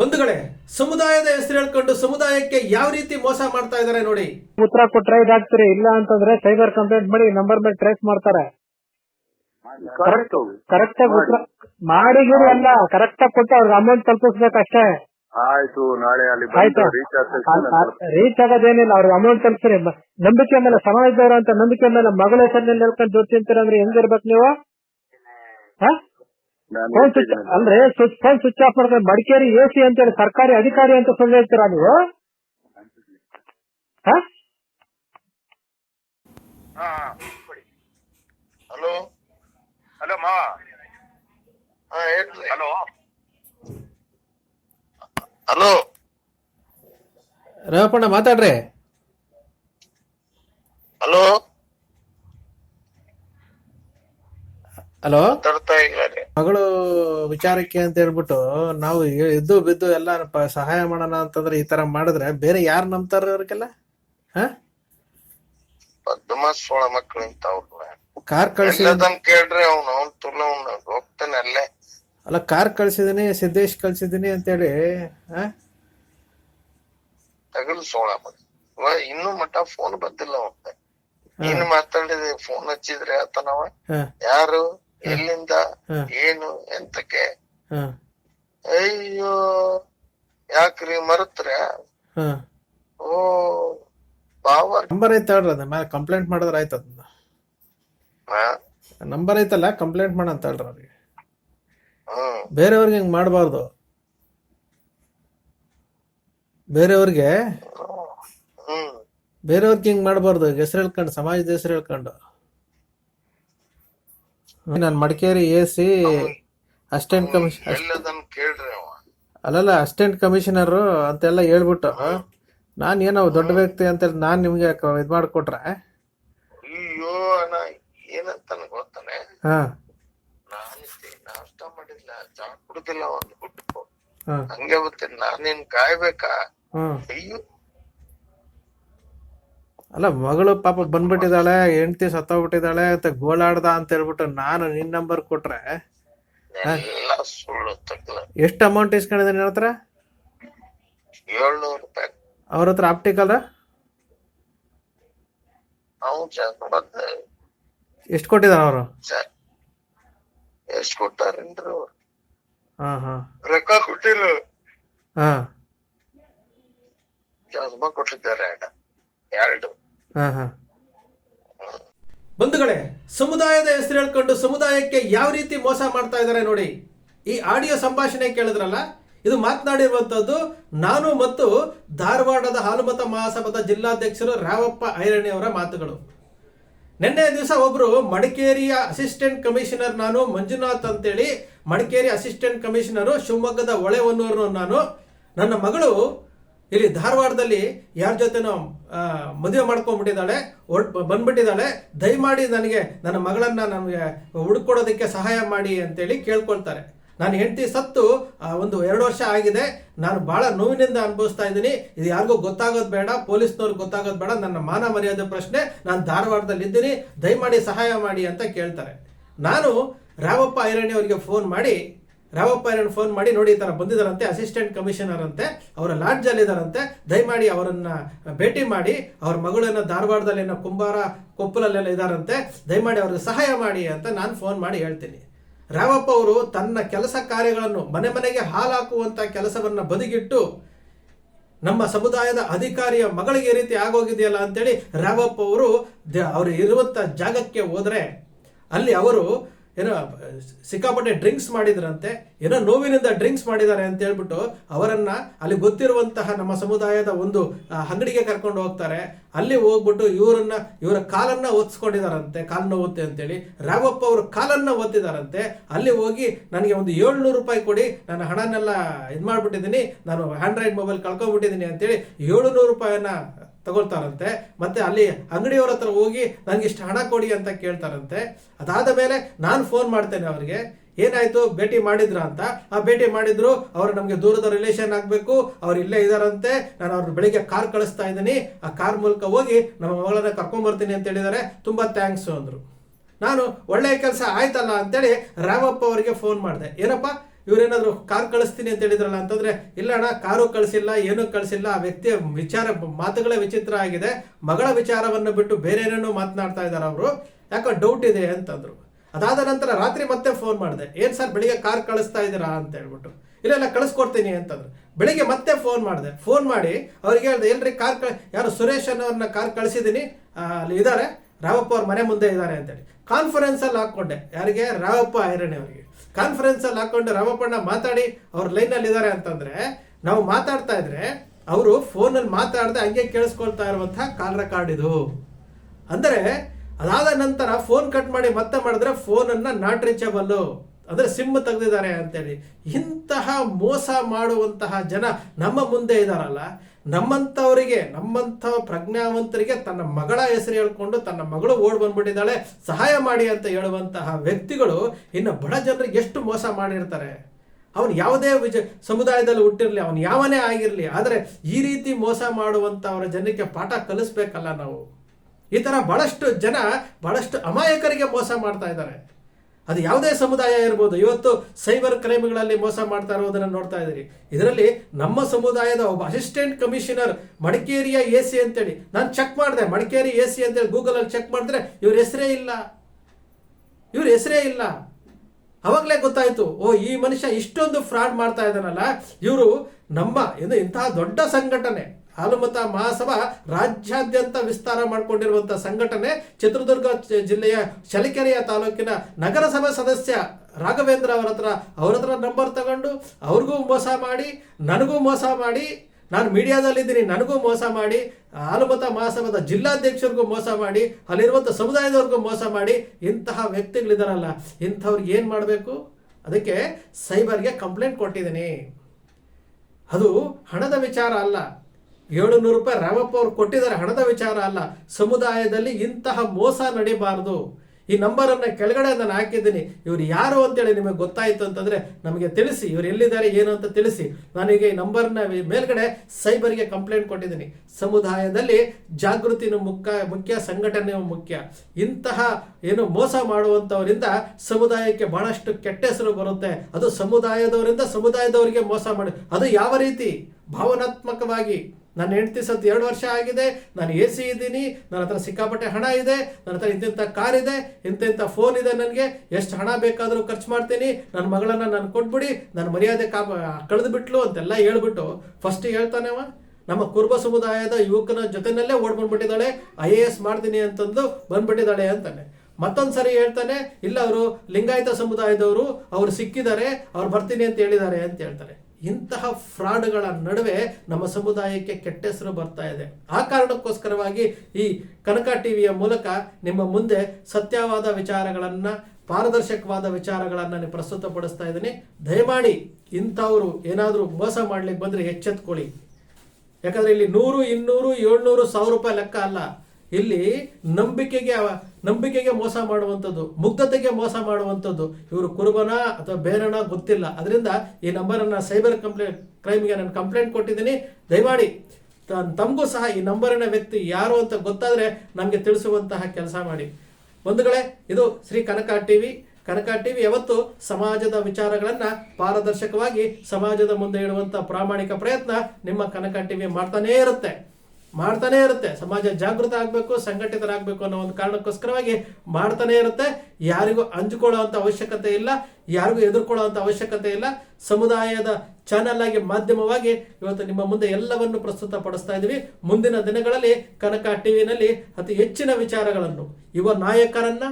ಬಂಧುಗಳೇ ಸಮುದಾಯದ ಹೆಸರು ಹೇಳ್ಕೊಂಡು ಸಮುದಾಯಕ್ಕೆ ಯಾವ ರೀತಿ ಮೋಸ ಮಾಡ್ತಾ ಇದಾರೆ ನೋಡಿ. ಉತ್ತರ ಕೊಟ್ರೆ ಇದಾಗ್ತೀರಿ ಇಲ್ಲ ಅಂತಂದ್ರೆ ಸೈಬರ್ ಕಂಪ್ಲೇಂಟ್ ಮಾಡಿ ನಂಬರ್ ಮೇಲೆ ಟ್ರೇಸ್ ಮಾಡ್ತಾರೆ. ಕರೆಕ್ಟ್ ಕರೆಕ್ಟ್ ಆಗಿ ಉತ್ತರ ಮಾಡಿಗಿರಿ ಅಲ್ಲ ಕರೆಕ್ಟ್ ಆಗಿ ಕೊಟ್ಟು ಅವ್ರಿಗೆ ಅಮೌಂಟ್ ತಲುಪಿಸ್ಬೇಕಷ್ಟೇ. ಆಯ್ತು ನಾಳೆ ಅಲ್ಲಿ ರೀಚ್ ಆಗೋದೇನಿಲ್ಲ ಅವ್ರಿಗೆ ಅಮೌಂಟ್ ತಲುಪಿಸ್ರಿ. ನಂಬಿಕೆ ಮೇಲೆ ಸಮಾಜದವರು ಅಂತ ನಂಬಿಕೆ ಮೇಲೆ ಮಗಳ ಹೆಸರಿನಲ್ಲಿ ಹೇಳ್ಕೊಂಡು ಜೋತಿ ತಿಂತೀರ ಅಂದ್ರೆ ಹೆಂಗಿರ್ಬೇಕು ನೀವು? ಹಾ? ಫೋನ್ ಸ್ವಿಚ್ ಹೇಳ್ತೀನಿ. ಅಂದ್ರೆ ಸ್ವಿಚ್ ಫೋನ್ ಸ್ವಿಚ್ ಆಫ್ ಮಾಡ್ತಾರೆ ಮಡಿಕೇರಿ ಎ ಸಿ ಅಂತೇಳಿ ಸರ್ಕಾರಿ ಅಧಿಕಾರಿ ಅಂತ ಸುಳ್ಳು ಹೇಳ್ತೀರಾ ನೀವು? ಹಾ? ಹಲೋ? ಹಲೋ ಮಾ? ಹಾ ಹೇಳ್ರಿ. ಹಲೋ? ಹಲೋ? ರೇವಪ್ಪಣ್ಣ ಮಾತಾಡ್ರಿ ಹಲೋ ಹಲೋ? ತರ್ತಾ ಇದ್ದಾರೆ. ಮಗಳು ವಿಚಾರಕ್ಕೆ ಅಂತ ಹೇಳ್ಬಿಟ್ಟು ನಾವು ಇದ್ದು ಬಿದ್ದು ಎಲ್ಲ ಸಹಾಯ ಮಾಡೋಣ ಅಂತಂದ್ರೆ ಈ ತರ ಮಾಡಿದ್ರೆ ಬೇರೆ ಯಾರು ನಂಬ್ತಾರ ಅವ್ರಿಗೆಲ್ಲ? ಹ? ಪದ್ಮ ಸೋಳ ಮಕ್ಳು ಇಂತಾವ್ರು ಕಾರ್ ಕಳ್ಸಿ ಕೇಳ್ರಿ ಅವ್ನು ಹೋಗ್ತಾನೆ ಅಲ್ಲೇ. ಅಲ್ಲ ಕಾರ್ ಕಳ್ಸಿದೀನಿ ಸಿದ್ದೇಶ್ ಕಳ್ಸಿದೀನಿ ಅಂತ ಹೇಳಿ ತಗಲ್ ಸೋಳ ಇನ್ನೂ ಮಟ್ಟ ಫೋನ್ ಬಂದಿಲ್ಲ ಅವ್ನ ಏನ್ ಮಾತಾಡಿದೆ ಫೋನ್ ಹಚ್ಚಿದ್ರೆ ಆತನವ. ಯಾರು? ಎಲ್ಲಿಂದ ಏನು ಎಂತಕ್ಕೆ? ಅಯ್ಯೋ ಯಾಕ್ರಿ ಮರುತ್ರೆ? ಓ ಬಾವ ನಂಬರ್ ಐತೆ ಹೇಳ್ರಿ ಅದ ಮೇಲೆ ಕಂಪ್ಲೇಂಟ್ ಮಾಡಿದ್ರೆ ಆಯ್ತು ಅದನ್ನ ನಂಬರ್ ಐತಲ್ಲ ಕಂಪ್ಲೇಂಟ್ ಮಾಡಂತ ಹೇಳ್ರಿ ಅವ್ರಿಗೆ. ಬೇರೆಯವ್ರಿಗೆ ಹಿಂಗ್ ಮಾಡಬಾರ್ದು. ಬೇರೆಯವ್ರಿಗೆ ಬೇರೆಯವ್ರಿಗೆ ಹಿಂಗ್ ಮಾಡಬಾರ್ದು. ಹೆಸರು ಹೇಳ್ಕೊಂಡು ಸಮಾಜದ ಹೆಸರು ಹೇಳ್ಕೊಂಡು. ನಾನು Madikeri A C assistant commission ಎಲ್ಲದನ್ ಕೇಳ್ರಿ ಅವ. ಅಲ್ಲಲ್ಲ ಅಸಿಸ್ಟೆಂಟ್ ಕಮಿಷನರ್ ಅಂತೆಲ್ಲ ಹೇಳ್ಬಿಟ್ಟು ನಾನು ಏನೋ ದೊಡ್ಡ ವ್ಯಕ್ತಿ ಅಂತೇಳಿ ನಾನು ನಿಮ್ಗೆ ಇದು ಮಾಡಿಕೊಟ್ರೆ? ಅಯ್ಯೋ ಅಣ್ಣ ಏನಂತ ಗೊತ್ತಾನೆ? ಹಾಂ. ನಾನು ನಾಷ್ಟ ಮಾಡಿಲ್ಲ ಚಾ ಕುಡುದಿಲ್ಲ ಒಂದು ಬಿಟ್ಟು ಹಾಂ. ಹಂಗೆ ಗೊತ್ತೇನೆ ನಾನೇನ್ ಕಾಯ್ಬೇಕಾ? ಹ್ಞೂ ಅಯ್ಯೋ ಅಲ್ಲ ಮಗಳು ಪಾಪ ಬಂದ್ಬಿಟ್ಟಿದ್ದಾಳೆ ಹೆಂಡತಿ ಸತ್ತೋಗ್ಬಿಟ್ಟಿದ್ದಾಳೆ ಅಂತ ಗೋಳಾಡ್ದ ಅಂತ ಹೇಳ್ಬಿಟ್ಟು ನಾನು ನಿನ್ನ ನಂಬರ್ ಕೊಟ್ರೆ ಎಷ್ಟು ಅಮೌಂಟ್ ಇಸ್ಕೊಂಡಿದೆ ನಿನ್ನ ಹತ್ರ? ಅವ್ರ ಹತ್ರ ಆಪ್ಟಿಕಲ್ ಎಷ್ಟು ಕೊಟ್ಟಿದ್ದಾರೆ ಅವರು? ಎಷ್ಟು ಕೊಟ್ಟಾರೇನ್ರಿ ಹಾಂ ಹಾಂ. ರೊಕ್ಕ ಕೊಟ್ಟಿಲ್ಲ. ಹಾ. ಕೊಟ್ಟಿದ್ದಾರೆ ಬಂಧುಗಳೇ, ಸಮುದಾಯದ ಹೆಸರು ಹೇಳ್ಕೊಂಡು ಸಮುದಾಯಕ್ಕೆ ಯಾವ ರೀತಿ ಮೋಸ ಮಾಡ್ತಾ ಇದ್ದಾರೆ ನೋಡಿ. ಈ ಆಡಿಯೋ ಸಂಭಾಷಣೆ ಕೇಳಿದ್ರಲ್ಲ, ಇದು ಮಾತನಾಡಿರುವಂಥದ್ದು ನಾನು ಮತ್ತು ಧಾರವಾಡದ ಹಾಲುಮತ ಮಹಾಸಭಾದ ಜಿಲ್ಲಾಧ್ಯಕ್ಷರು ರಾವಪ್ಪ ಐರಣಿ ಅವರ ಮಾತುಗಳು. ನಿನ್ನೆ ದಿವಸ ಒಬ್ರು ಮಡಿಕೇರಿಯ ಅಸಿಸ್ಟೆಂಟ್ ಕಮಿಷನರ್ ನಾನು ಮಂಜುನಾಥ್ ಅಂತೇಳಿ, ಮಡಿಕೇರಿ ಅಸಿಸ್ಟೆಂಟ್ ಕಮಿಷನರು ಶಿವಮೊಗ್ಗದ ಹೊಳೆಹೊನ್ನೂರು ನಾನು. ನನ್ನ ಮಗಳು ಇಲ್ಲಿ ಧಾರವಾಡದಲ್ಲಿ ಯಾರ ಜೊತೆನೋ ಮದುವೆ ಮಾಡ್ಕೊಂಡ್ಬಿಟ್ಟಿದ್ದಾಳೆ ಹೊರ್ಟ್ ಬಂದ್ಬಿಟ್ಟಿದ್ದಾಳೆ, ದಯಮಾಡಿ ನನಗೆ ನನ್ನ ಮಗಳನ್ನ ನನಗೆ ಹುಡುಕೊಡೋದಕ್ಕೆ ಸಹಾಯ ಮಾಡಿ ಅಂತೇಳಿ ಕೇಳ್ಕೊಳ್ತಾರೆ. ನಾನು ಹೆಂಡತಿ ಸತ್ತು ಒಂದು ಎರಡು ವರ್ಷ ಆಗಿದೆ, ನಾನು ಬಹಳ ನೋವಿನಿಂದ ಅನುಭವಿಸ್ತಾ ಇದ್ದೀನಿ, ಇದು ಯಾರಿಗೂ ಗೊತ್ತಾಗೋದು ಬೇಡ ಪೊಲೀಸ್ನವ್ರಿಗೆ ಗೊತ್ತಾಗೋದು ಬೇಡ, ನನ್ನ ಮಾನ ಮರ್ಯಾದೆ ಪ್ರಶ್ನೆ, ನಾನು ಧಾರವಾಡದಲ್ಲಿ ಇದ್ದೀನಿ, ದಯಮಾಡಿ ಸಹಾಯ ಮಾಡಿ ಅಂತ ಕೇಳ್ತಾರೆ. ನಾನು ರಾವಪ್ಪ ಐರಣಿ ಅವರಿಗೆ ಫೋನ್ ಮಾಡಿ ಐರಣಿ ಫೋನ್ ಮಾಡಿ ನೋಡಿ ಈ ಥರ ಬಂದಿದ್ದಾರಂತೆ ಅಸಿಸ್ಟೆಂಟ್ ಕಮಿಷನರ್ ಅಂತೆ, ಅವರ ಲಾಡ್ಜಲ್ಲಿ ಇದಾರಂತೆ ದಯಮಾಡಿ ಅವರನ್ನು ಭೇಟಿ ಮಾಡಿ, ಅವ್ರ ಮಗಳನ್ನು ಧಾರವಾಡದಲ್ಲಿ ಕುಂಬಾರ ಕೊಪ್ಪಲಲ್ಲೆಲ್ಲ ಇದ್ದಾರಂತೆ. ದಯಮಾಡಿ ಅವ್ರಿಗೆ ಸಹಾಯ ಮಾಡಿ ಅಂತ ನಾನು ಫೋನ್ ಮಾಡಿ ಹೇಳ್ತೀನಿ. ರಾಮಪ್ಪ ಅವರು ತನ್ನ ಕೆಲಸ ಕಾರ್ಯಗಳನ್ನು ಮನೆ ಮನೆಗೆ ಹಾಲಾಕುವಂಥ ಕೆಲಸವನ್ನ ಬದಿಗಿಟ್ಟು, ನಮ್ಮ ಸಮುದಾಯದ ಅಧಿಕಾರಿಯ ಮಗಳಿಗೆ ಈ ರೀತಿ ಆಗೋಗಿದೆಯಲ್ಲ ಅಂತೇಳಿ ರಾಮಪ್ಪ ಅವರು ಅವರು ಇರುವಂತ ಜಾಗಕ್ಕೆ ಹೋದರೆ, ಅಲ್ಲಿ ಅವರು ಏನೋ, ಸಿಕ್ಕಾಪಟ್ಟೆ ಡ್ರಿಂಕ್ಸ್ ಮಾಡಿದ್ರಂತೆ, ಏನೋ ನೋವಿನಿಂದ ಡ್ರಿಂಕ್ಸ್ ಮಾಡಿದ್ದಾರೆ ಅಂತ ಹೇಳ್ಬಿಟ್ಟು ಅವರನ್ನ ಅಲ್ಲಿ ಗೊತ್ತಿರುವಂತಹ ನಮ್ಮ ಸಮುದಾಯದ ಒಂದು ಅಂಗಡಿಗೆ ಕರ್ಕೊಂಡು ಹೋಗ್ತಾರೆ. ಅಲ್ಲಿ ಹೋಗ್ಬಿಟ್ಟು ಇವರನ್ನ, ಇವರ ಕಾಲನ್ನ ಒತ್ಸ್ಕೊಂಡಿದಾರಂತೆ ಕಾಲು ನೋವುತ್ತೆ ಅಂತೇಳಿ. ರಾವಪ್ಪ ಅವರು ಕಾಲನ್ನ ಒತ್ತಿದಾರಂತೆ ಅಲ್ಲಿ ಹೋಗಿ ನನಗೆ ಒಂದು ಏಳ್ನೂರು ರೂಪಾಯಿ ಕೊಡಿ, ನಾನು ಹಣನೆಲ್ಲ ಇದು ಮಾಡ್ಬಿಟ್ಟಿದ್ದೀನಿ ನಾನು ಆಂಡ್ರಾಯ್ಡ್ ಮೊಬೈಲ್ ಕಳ್ಕೊಂಡ್ಬಿಟ್ಟಿದ್ದೀನಿ ಅಂತೇಳಿ ಏಳುನೂರು ರೂಪಾಯಿಯನ್ನ ತಗೊಳ್ತಾರಂತೆ. ಮತ್ತೆ ಅಲ್ಲಿ ಅಂಗಡಿಯವ್ರ ಹತ್ರ ಹೋಗಿ ನನಗೆ ಇಷ್ಟು ಹಣ ಕೊಡಿ ಅಂತ ಕೇಳ್ತಾರಂತೆ. ಅದಾದ ಮೇಲೆ ನಾನು ಫೋನ್ ಮಾಡ್ತೇನೆ ಅವರಿಗೆ. ಏನಾಯ್ತು? ಭೇಟಿ ಮಾಡಿದ್ರ ಅಂತ. ಆ ಭೇಟಿ ಮಾಡಿದ್ರು, ಅವರು ನಮಗೆ ದೂರದ ರಿಲೇಷನ್ ಆಗಬೇಕು, ಅವ್ರು ಇಲ್ಲೇ ಇದಾರಂತೆ. ನಾನು ಅವ್ರ ಬೆಳಿಗ್ಗೆ ಕಾರ್ ಕಳಿಸ್ತಾ ಇದ್ದೀನಿ. ಆ ಕಾರ್ ಮೂಲಕ ಹೋಗಿ ನಮ್ಮ ಮಗಳನ್ನ ಕರ್ಕೊಂಡ್ ಬರ್ತೀನಿ ಅಂತ ಹೇಳಿದ್ದಾರೆ ತುಂಬ ಥ್ಯಾಂಕ್ಸ್ ಅಂದರು. ನಾನು ಒಳ್ಳೆಯ ಕೆಲಸ ಆಯ್ತಲ್ಲ ಅಂತೇಳಿ ರಾಮಪ್ಪ ಅವರಿಗೆ ಫೋನ್ ಮಾಡಿದೆ. ಏನಪ್ಪ? ಇವ್ರೇನಾದ್ರು ಕಾರ್ ಕಳಿಸ್ತೀನಿ ಅಂತ ಹೇಳಿದ್ರಲ್ಲ ಅಂತಂದ್ರೆ, ಇಲ್ಲ ಅಣ್ಣ, ಕಾರು ಕಳಿಸಿಲ್ಲ, ಏನೂ ಕಳಿಸಿಲ್ಲ, ಆ ವ್ಯಕ್ತಿಯ ವಿಚಾರ, ಮಾತುಗಳೇ ವಿಚಿತ್ರ ಆಗಿದೆ, ಮಗಳ ವಿಚಾರವನ್ನು ಬಿಟ್ಟು ಬೇರೆ ಏನೇನೋ ಮಾತನಾಡ್ತಾ ಇದ್ದಾರೆ ಅವರು, ಯಾಕೋ ಡೌಟ್ ಇದೆ ಅಂತಂದ್ರು. ಅದಾದ ನಂತರ ರಾತ್ರಿ ಮತ್ತೆ ಫೋನ್ ಮಾಡಿದೆ, ಏನ್ ಸರ್ ಬೆಳಿಗ್ಗೆ ಕಾರ್ ಕಳಿಸ್ತಾ ಇದ್ದೀರಾ ಅಂತ ಹೇಳ್ಬಿಟ್ಟು. ಇಲ್ಲ ಇಲ್ಲ, ಕಳಿಸ್ಕೊಡ್ತೀನಿ ಅಂತಂದ್ರು. ಬೆಳಿಗ್ಗೆ ಮತ್ತೆ ಫೋನ್ ಮಾಡಿದೆ. ಫೋನ್ ಮಾಡಿ ಅವ್ರಿಗೆ ಹೇಳಿದೆ, ಎಲ್ರಿ ಕಾರ್ ಕಳ್ ಯಾರು ಸುರೇಶ್ ಅನ್ನೋರನ್ನ ಕಾರ್ ಕಳಿಸಿದ್ದೀನಿ ಅಲ್ಲಿ ಇದ್ದಾರೆ ರಾವಪ್ಪ ಅವ್ರ ಮನೆ ಮುಂದೆ ಇದ್ದಾರೆ ಅಂತೇಳಿ. ಕಾನ್ಫರೆನ್ಸ್ ಅಲ್ಲಿ ಹಾಕೊಂಡೆ ಯಾರಿಗೆ? ರಾವಪ್ಪ ಐರಣಿ ಅವರಿಗೆ. ಕಾನ್ಫರೆನ್ಸ್ ಅಲ್ಲಿ ಹಾಕೊಂಡು ರಾವಪ್ಪಣ್ಣ ಮಾತಾಡಿ ಅವ್ರ ಲೈನ್ ಅಲ್ಲಿ ಇದ್ದಾರೆ ಅಂತಂದ್ರೆ, ನಾವು ಮಾತಾಡ್ತಾ ಇದ್ರೆ ಅವರು ಫೋನಲ್ಲಿ ಮಾತಾಡದೆ ಹಂಗೆ ಕೇಳಿಸ್ಕೊಳ್ತಾ ಇರುವಂತಹ ಕಾಲ್ ರೆಕಾರ್ಡ್ ಇದು. ಅಂದರೆ ಅದಾದ ನಂತರ ಫೋನ್ ಕಟ್ ಮಾಡಿ ಮತ್ತೆ ಮಾಡಿದ್ರೆ ಫೋನನ್ನು ನಾಟ್ ರೀಚಬಲ್ ಅಂದ್ರೆ ಸಿಂಹ ತೆಗೆದಿದ್ದಾರೆ ಅಂತೇಳಿ. ಇಂತಹ ಮೋಸ ಮಾಡುವಂತಹ ಜನ ನಮ್ಮ ಮುಂದೆ ಇದ್ದಾರಲ್ಲ ನಮ್ಮಂಥವರಿಗೆ, ನಮ್ಮಂಥ ಪ್ರಜ್ಞಾವಂತರಿಗೆ ತನ್ನ ಮಗಳ ಹೆಸರು ಹೇಳ್ಕೊಂಡು ತನ್ನ ಮಗಳು ಓಡ್ ಬಂದ್ಬಿಟ್ಟಿದ್ದಾಳೆ, ಸಹಾಯ ಮಾಡಿ ಅಂತ ಹೇಳುವಂತಹ ವ್ಯಕ್ತಿಗಳು ಇನ್ನು ಬಡ ಜನರಿಗೆ ಎಷ್ಟು ಮೋಸ ಮಾಡಿರ್ತಾರೆ. ಅವನು ಯಾವುದೇ ವಿಜ, ಸಮುದಾಯದಲ್ಲಿ ಹುಟ್ಟಿರಲಿ, ಅವನು ಯಾವನೇ ಆಗಿರಲಿ, ಆದರೆ ಈ ರೀತಿ ಮೋಸ ಮಾಡುವಂಥವರ ಜನಕ್ಕೆ ಪಾಠ ಕಲಿಸ್ಬೇಕಲ್ಲ ನಾವು. ಈ ಥರ ಬಹಳಷ್ಟು ಜನ ಬಹಳಷ್ಟು ಅಮಾಯಕರಿಗೆ ಮೋಸ ಮಾಡ್ತಾ ಇದ್ದಾರೆ. ಅದು ಯಾವುದೇ ಸಮುದಾಯ ಇರ್ಬೋದು. ಇವತ್ತು ಸೈಬರ್ ಕ್ರೈಮ್ಗಳಲ್ಲಿ ಮೋಸ ಮಾಡ್ತಾ ಇರೋದನ್ನು ನೋಡ್ತಾ ಇದ್ದೀರಿ. ಇದರಲ್ಲಿ ನಮ್ಮ ಸಮುದಾಯದ ಒಬ್ಬ ಅಸಿಸ್ಟೆಂಟ್ ಕಮಿಷನರ್ ಮಡಿಕೇರಿಯ ಎ ಸಿ ಅಂತೇಳಿ. ನಾನು ಚೆಕ್ ಮಾಡಿದೆ, ಮಡಿಕೇರಿ ಎ ಸಿ ಅಂತೇಳಿ ಗೂಗಲಲ್ಲಿ ಚೆಕ್ ಮಾಡಿದ್ರೆ ಇವ್ರ ಹೆಸರೇ ಇಲ್ಲ. ಇವ್ರ ಹೆಸರೇ ಇಲ್ಲ. ಅವಾಗಲೇ ಗೊತ್ತಾಯ್ತು, ಓ, ಈ ಮನುಷ್ಯ ಇಷ್ಟೊಂದು ಫ್ರಾಡ್ ಮಾಡ್ತಾ ಇದ್ದಾನಲ್ಲ. ಇವರು ನಮ್ಮ, ಇದು ಇಂತಹ ದೊಡ್ಡ ಸಂಘಟನೆ. ಹಾಲುಮತ ಮಹಾಸಭಾ ರಾಜ್ಯಾದ್ಯಂತ ವಿಸ್ತಾರ ಮಾಡಿಕೊಂಡಿರುವಂತಹ ಸಂಘಟನೆ ಚಿತ್ರದುರ್ಗ ಜಿಲ್ಲೆಯ ಚಳಿಕೆರೆಯ ತಾಲೂಕಿನ ನಗರಸಭೆ ಸದಸ್ಯ ರಾಘವೇಂದ್ರ ಅವರ ಹತ್ರ, ಅವ್ರ ಹತ್ರ ನಂಬರ್ ತಗೊಂಡು ಅವ್ರಿಗೂ ಮೋಸ ಮಾಡಿ, ನನಗೂ ಮೋಸ ಮಾಡಿ, ನಾನು ಮೀಡಿಯಾದಲ್ಲಿದ್ದೀನಿ, ನನಗೂ ಮೋಸ ಮಾಡಿ, ಹಾಲುಮತ ಮಹಾಸಭಾದ ಜಿಲ್ಲಾಧ್ಯಕ್ಷರಿಗೂ ಮೋಸ ಮಾಡಿ ಅಲ್ಲಿರುವಂಥ ಸಮುದಾಯದವ್ರಿಗೂ ಮೋಸ ಮಾಡಿ, ಇಂತಹ ವ್ಯಕ್ತಿಗಳಿದಾರಲ್ಲ ಇಂಥವ್ರಿಗೆ ಏನು ಮಾಡಬೇಕು? ಅದಕ್ಕೆ ಸೈಬರ್ಗೆ ಕಂಪ್ಲೇಂಟ್ ಕೊಟ್ಟಿದ್ದೀನಿ. ಅದು ಹಣದ ವಿಚಾರ ಅಲ್ಲ. ಏಳುನೂರು ರೂಪಾಯಿ ರಾಮಪ್ಪ ಅವರು ಕೊಟ್ಟಿದ್ದಾರೆ. ಹಣದ ವಿಚಾರ ಅಲ್ಲ. ಸಮುದಾಯದಲ್ಲಿ ಇಂತಹ ಮೋಸ ನಡಿಬಾರದು. ಈ ನಂಬರನ್ನು ಕೆಳಗಡೆ ನಾನು ಹಾಕಿದ್ದೀನಿ. ಇವ್ರು ಯಾರು ಅಂತೇಳಿ ನಿಮಗೆ ಗೊತ್ತಾಯಿತು ಅಂತಂದ್ರೆ ನಮಗೆ ತಿಳಿಸಿ. ಇವ್ರು ಎಲ್ಲಿದ್ದಾರೆ, ಏನು ಅಂತ ತಿಳಿಸಿ. ನನಗೆ ಈ ನಂಬರ್ನ ಮೇಲ್ಗಡೆ ಸೈಬರ್ಗೆ ಕಂಪ್ಲೇಂಟ್ ಕೊಟ್ಟಿದ್ದೀನಿ. ಸಮುದಾಯದಲ್ಲಿ ಜಾಗೃತಿ ಮುಖ್ಯ ಮುಖ್ಯ, ಸಂಘಟನೆಯೂ ಮುಖ್ಯ. ಇಂತಹ ಏನು ಮೋಸ ಮಾಡುವಂಥವರಿಂದ ಸಮುದಾಯಕ್ಕೆ ಬಹಳಷ್ಟು ಕೆಟ್ಟ ಹೆಸರು ಬರುತ್ತೆ. ಅದು ಸಮುದಾಯದವರಿಂದ ಸಮುದಾಯದವರಿಗೆ ಮೋಸ ಮಾಡಿ ಅದು ಯಾವ ರೀತಿ? ಭಾವನಾತ್ಮಕವಾಗಿ. ನನ್ನ ಹೆಂಡತಿ ಸತ್ತು ಎರಡು ವರ್ಷ ಆಗಿದೆ, ನಾನು ಎ ಸಿ ಇದ್ದೀನಿ, ನನ್ನ ಹತ್ರ ಸಿಕ್ಕಾಪಟ್ಟೆ ಹಣ ಇದೆ, ನನ್ನ ಹತ್ರ ಇಂತಿಂಥ ಕಾರ್ ಇದೆ ಇಂತಿಂಥ ಫೋನ್ ಇದೆ ನನಗೆ, ಎಷ್ಟು ಹಣ ಬೇಕಾದರೂ ಖರ್ಚು ಮಾಡ್ತೀನಿ, ನನ್ನ ಮಗಳನ್ನು ನಾನು ಕೊಟ್ಬಿಡಿ, ನನ್ನ ಮರ್ಯಾದೆ ಕಾ ಕಳೆದು ಬಿಟ್ಲು ಅಂತೆಲ್ಲ ಹೇಳ್ಬಿಟ್ಟು ಫಸ್ಟ್ ಹೇಳ್ತಾನೆ ಅವ. ನಮ್ಮ ಕುರುಬ ಸಮುದಾಯದ ಯುವಕನ ಜೊತೆನಲ್ಲೇ ಓಡ್ಬಂದ್ಬಿಟ್ಟಿದ್ದಾಳೆ ಐ ಎ ಎಸ್ ಮಾಡ್ತೀನಿ ಅಂತಂದು ಬಂದ್ಬಿಟ್ಟಿದ್ದಾಳೆ ಅಂತಾನೆ. ಮತ್ತೊಂದು ಸರಿ ಹೇಳ್ತಾನೆ, ಇಲ್ಲ ಅವರು ಲಿಂಗಾಯತ ಸಮುದಾಯದವರು, ಅವರು ಸಿಕ್ಕಿದ್ದಾರೆ, ಅವ್ರು ಬರ್ತೀನಿ ಅಂತ ಹೇಳಿದ್ದಾರೆ ಅಂತ ಹೇಳ್ತಾರೆ. ಇಂತಹ ಫ್ರಾಡ್ಗಳ ನಡುವೆ ನಮ್ಮ ಸಮುದಾಯಕ್ಕೆ ಕೆಟ್ಟ ಹೆಸರು ಬರ್ತಾ ಇದೆ. ಆ ಕಾರಣಕ್ಕೋಸ್ಕರವಾಗಿ ಈ ಕನಕ ಟಿವಿಯ ಮೂಲಕ ನಿಮ್ಮ ಮುಂದೆ ಸತ್ಯವಾದ ವಿಚಾರಗಳನ್ನು, ಪಾರದರ್ಶಕವಾದ ವಿಚಾರಗಳನ್ನು ನಾನು ಪ್ರಸ್ತುತಪಡಿಸ್ತಾ ಇದ್ದೀನಿ. ದಯಮಾಡಿ ಇಂಥವರು ಏನಾದರೂ ಮೋಸ ಮಾಡ್ಲಿಕ್ಕೆ ಬಂದ್ರೆ ಎಚ್ಚೆತ್ಕೊಳ್ಳಿ. ಯಾಕಂದ್ರೆ ಇಲ್ಲಿ ನೂರು, ಇನ್ನೂರು, ಏಳ್ನೂರು ಸಾವಿರ ರೂಪಾಯಿ ಲೆಕ್ಕ ಅಲ್ಲ. ಇಲ್ಲಿ ನಂಬಿಕೆಗೆ ನಂಬಿಕೆಗೆ ಮೋಸ ಮಾಡುವಂಥದ್ದು, ಮುಗ್ಧತೆಗೆ ಮೋಸ ಮಾಡುವಂಥದ್ದು, ಇವರು ಕುರುಬನ ಅಥವಾ ಬೇರೆನ ಗೊತ್ತಿಲ್ಲ. ಅದರಿಂದ ಈ ನಂಬರನ್ನು ಸೈಬರ್ ಕಂಪ್ಲೇಂಟ್ ಕ್ರೈಮ್ಗೆ ನಾನು ಕಂಪ್ಲೇಂಟ್ ಕೊಟ್ಟಿದ್ದೀನಿ. ದಯಮಾಡಿ ತಮಗೂ ಸಹ ಈ ನಂಬರಿನ ವ್ಯಕ್ತಿ ಯಾರು ಅಂತ ಗೊತ್ತಾದರೆ ನಮಗೆ ತಿಳಿಸುವಂತಹ ಕೆಲಸ ಮಾಡಿ. ಬಂಧುಗಳೇ, ಇದು ಶ್ರೀ ಕನಕ ಟಿವಿ. ಕನಕ ಟಿವಿ ಯಾವತ್ತು ಸಮಾಜದ ವಿಚಾರಗಳನ್ನ ಪಾರದರ್ಶಕವಾಗಿ ಸಮಾಜದ ಮುಂದೆ ಇಡುವಂಥ ಪ್ರಾಮಾಣಿಕ ಪ್ರಯತ್ನ ನಿಮ್ಮ ಕನಕ ಟಿವಿ ಮಾಡ್ತಾನೇ ಇರುತ್ತೆ. ಮಾಡ್ತಾನೆ ಇರುತ್ತೆ. ಸಮಾಜ ಜಾಗೃತ ಆಗಬೇಕು, ಸಂಘಟಿತರಾಗಬೇಕು ಅನ್ನೋ ಒಂದು ಕಾರಣಕ್ಕೋಸ್ಕರವಾಗಿ ಮಾಡ್ತಾನೆ ಇರುತ್ತೆ. ಯಾರಿಗೂ ಹಂಚ್ಕೊಳ್ಳೋ ಅವಶ್ಯಕತೆ ಇಲ್ಲ, ಯಾರಿಗೂ ಎದುರ್ಕೊಳ್ಳೋ ಅಂತ ಅವಶ್ಯಕತೆ ಇಲ್ಲ. ಸಮುದಾಯದ ಚಾನಲ್ ಆಗಿ ಮಾಧ್ಯಮವಾಗಿ ಇವತ್ತು ನಿಮ್ಮ ಮುಂದೆ ಎಲ್ಲವನ್ನು ಪ್ರಸ್ತುತಪಡಿಸ್ತಾ ಇದ್ದೀವಿ ಮುಂದಿನ ದಿನಗಳಲ್ಲಿ ಕನಕ ಟಿವಿನಲ್ಲಿ ಅತಿ ಹೆಚ್ಚಿನ ವಿಚಾರಗಳನ್ನು. ಯುವ ನಾಯಕರನ್ನ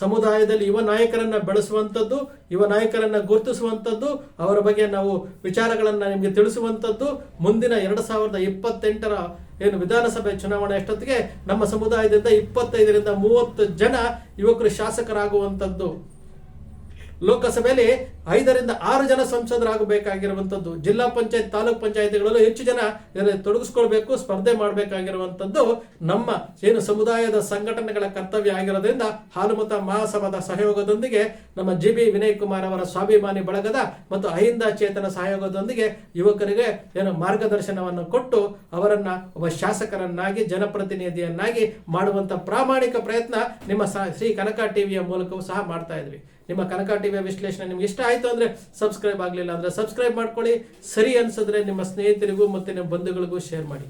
ಸಮುದಾಯದಲ್ಲಿ ಯುವ ನಾಯಕರನ್ನು ಬೆಳೆಸುವಂಥದ್ದು, ಯುವ ನಾಯಕರನ್ನು ಗುರುತಿಸುವಂಥದ್ದು, ಅವರ ಬಗ್ಗೆ ನಾವು ವಿಚಾರಗಳನ್ನು ನಿಮಗೆ ತಿಳಿಸುವಂಥದ್ದು, ಮುಂದಿನ ಎರಡು ಸಾವಿರದ ಇಪ್ಪತ್ತೆಂಟರ ಏನು ವಿಧಾನಸಭೆ ಚುನಾವಣೆ ಅಷ್ಟೊತ್ತಿಗೆ ನಮ್ಮ ಸಮುದಾಯದಿಂದ ಇಪ್ಪತ್ತೈದರಿಂದ ಮೂವತ್ತು ಜನ ಯುವಕರು ಶಾಸಕರಾಗುವಂಥದ್ದು. ಲೋಕಸಭೆಯಲ್ಲಿ ಐದರಿಂದ ಆರು ಜನ ಸಂಸದರಾಗಬೇಕಾಗಿರುವಂಥದ್ದು, ಜಿಲ್ಲಾ ಪಂಚಾಯತ್, ತಾಲೂಕ್ ಪಂಚಾಯತಿಗಳಲ್ಲೂ ಹೆಚ್ಚು ಜನ ತೊಡಗಿಸ್ಕೊಳ್ಬೇಕು, ಸ್ಪರ್ಧೆ ಮಾಡಬೇಕಾಗಿರುವಂಥದ್ದು ನಮ್ಮ ಏನು ಸಮುದಾಯದ ಸಂಘಟನೆಗಳ ಕರ್ತವ್ಯ ಆಗಿರೋದ್ರಿಂದ ಹಾಲುಮತ ಮಹಾಸಭಾದ ಸಹಯೋಗದೊಂದಿಗೆ ನಮ್ಮ ಜಿ ಬಿ ವಿನಯ್ ಕುಮಾರ್ ಅವರ ಸ್ವಾಭಿಮಾನಿ ಬಳಗದ ಮತ್ತು ಅಹಿಂದ ಚೇತನ ಸಹಯೋಗದೊಂದಿಗೆ ಯುವಕರಿಗೆ ಏನು ಮಾರ್ಗದರ್ಶನವನ್ನು ಕೊಟ್ಟು ಅವರನ್ನ ಒಬ್ಬ ಶಾಸಕರನ್ನಾಗಿ, ಜನಪ್ರತಿನಿಧಿಯನ್ನಾಗಿ ಮಾಡುವಂತ ಪ್ರಾಮಾಣಿಕ ಪ್ರಯತ್ನ ನಿಮ್ಮ ಶ್ರೀ ಕನಕ ಟಿವಿಯ ಮೂಲಕವೂ ಸಹ ಮಾಡ್ತಾ ಇದ್ವಿ. ನಿಮ್ಮ ಕನಕ ಟಿವಿಯ ವಿಶ್ಲೇಷಣೆ ನಿಮ್ಗೆ ಇಷ್ಟ ಆಯ್ತು ಅಂದ್ರೆ ಸಬ್ಸ್ಕ್ರೈಬ್ ಆಗಲಿಲ್ಲ ಅಂದ್ರೆ ಸಬ್ಸ್ಕ್ರೈಬ್ ಮಾಡ್ಕೊಳ್ಳಿ. ಸರಿ ಅನ್ಸಿದ್ರೆ ನಿಮ್ಮ ಸ್ನೇಹಿತರಿಗೂ ಮತ್ತೆ ನಿಮ್ಮ ಬಂಧುಗಳಿಗೂ ಶೇರ್ ಮಾಡಿ.